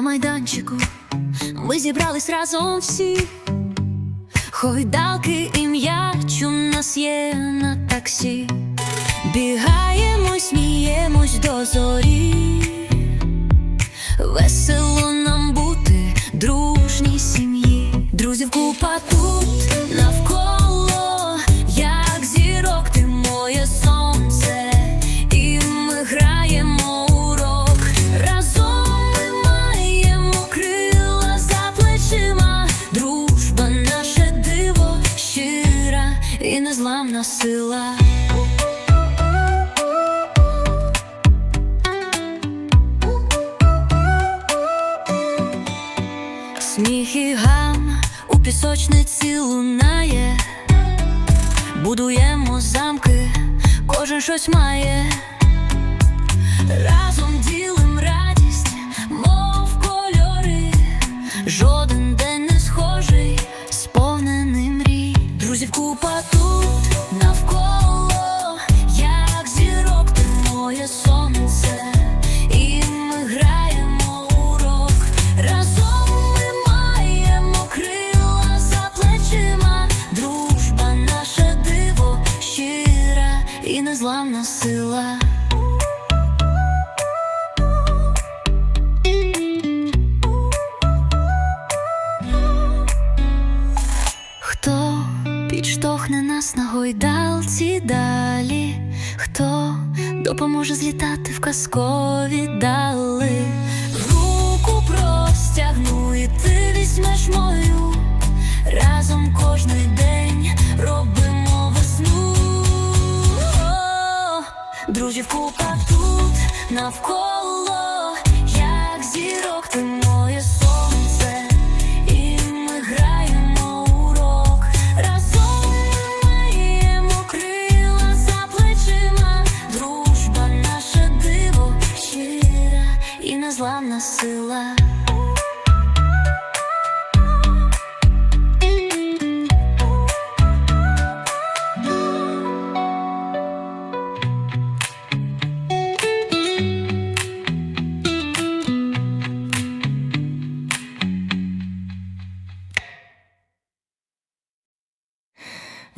майданчику ми зібрались разом всі. Хойдалки і м'яч нас є на таксі. Бігаємо, сміємось до зорі. Весело нам бути дружній сім'ї. Друзів купа тут і незламна сила. Сміх і гам у пісочниці лунає, будуємо замки, кожен щось має. Разом ділим радість, мов кольори. Жоден і незламна сила. Хто підштовхне нас на гойдалці далі? Хто допоможе злітати в казкові дали? Друзів купа тут навколо, як зірок, ти моє сонце, і ми граємо урок. Разом ми маємо крила за плечима. Дружба наше диво, щира і незламна сила.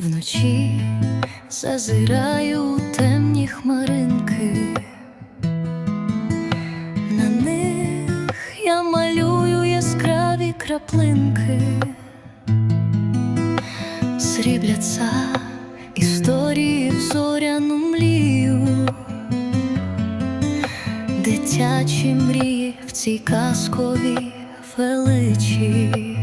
Вночі зазираю у темні хмаринки. На них я малюю яскраві краплинки, срібляться історії в зоряну млію, дитячі мрії в цій казковій величі.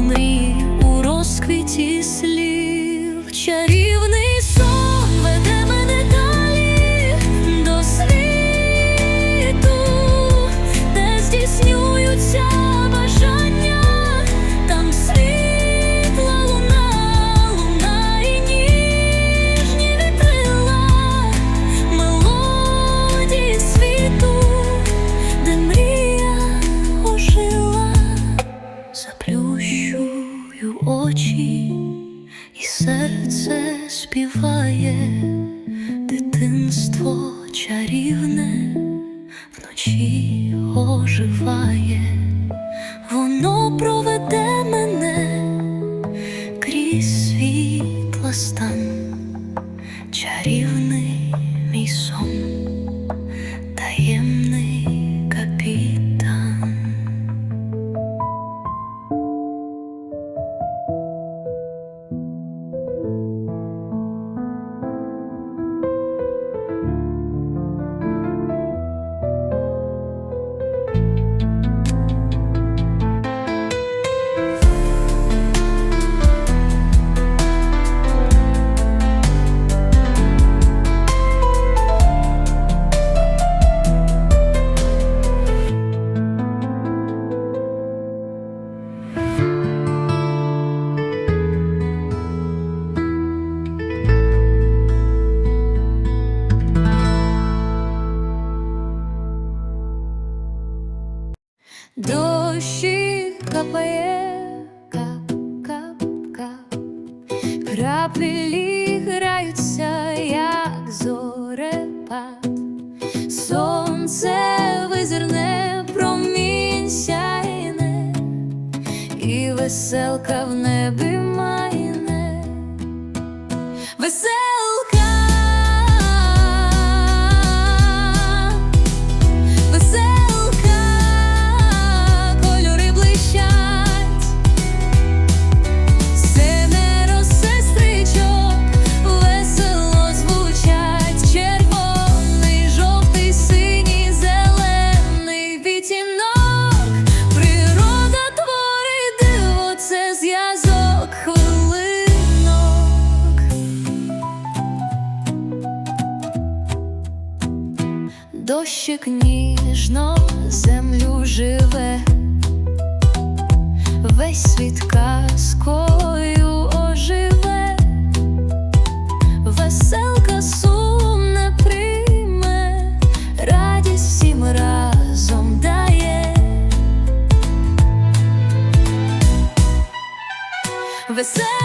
Мрії у розквіті over day. сонце визирне, промінь сяйне і веселка в небі майне. Весел... Дощик ніжно землю живе, весь світ казкою оживе, веселка сумна прийме, радість всім разом дає. Весел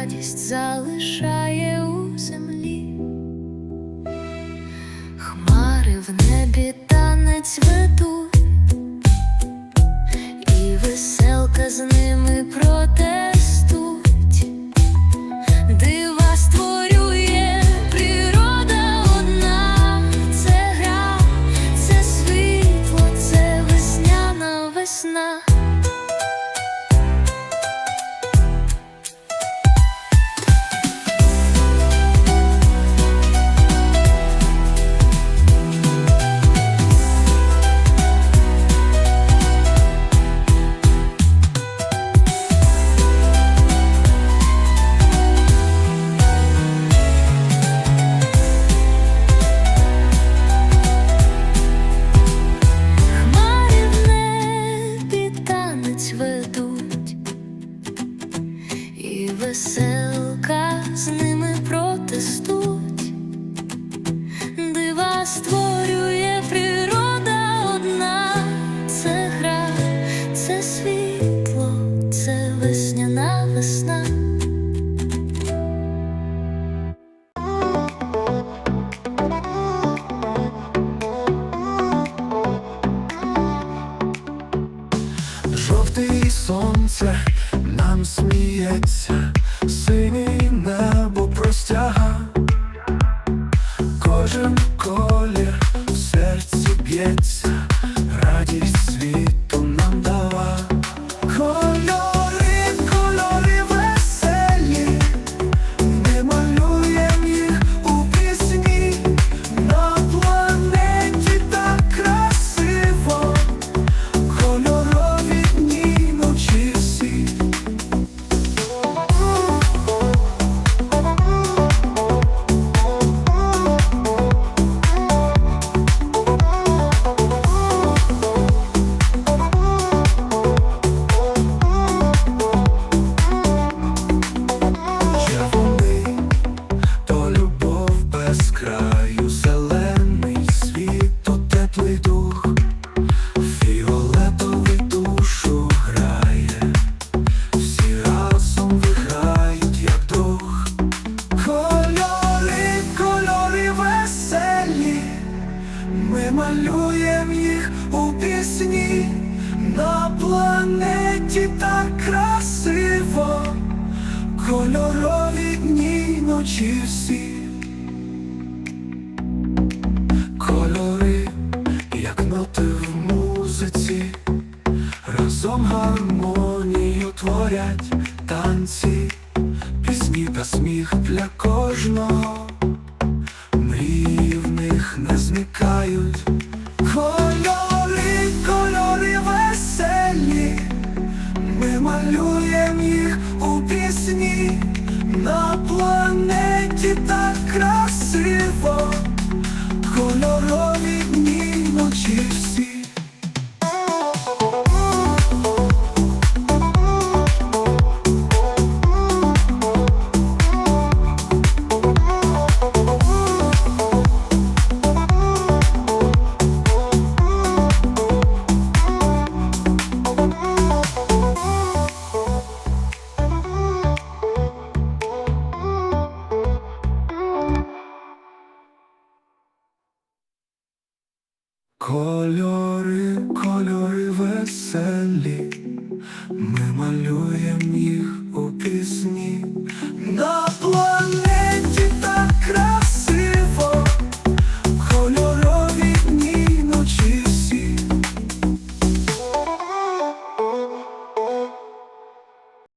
радість залишає у землі, хмари в небі танець ведуть, і веселка з ними проте. кожен колір в серці б'ється. кольорові дні ночі всі, кольори, як ноти в музиці, разом гармонію творять танці, пісні та сміх для кожного. Кольори, кольори веселі, ми малюємо їх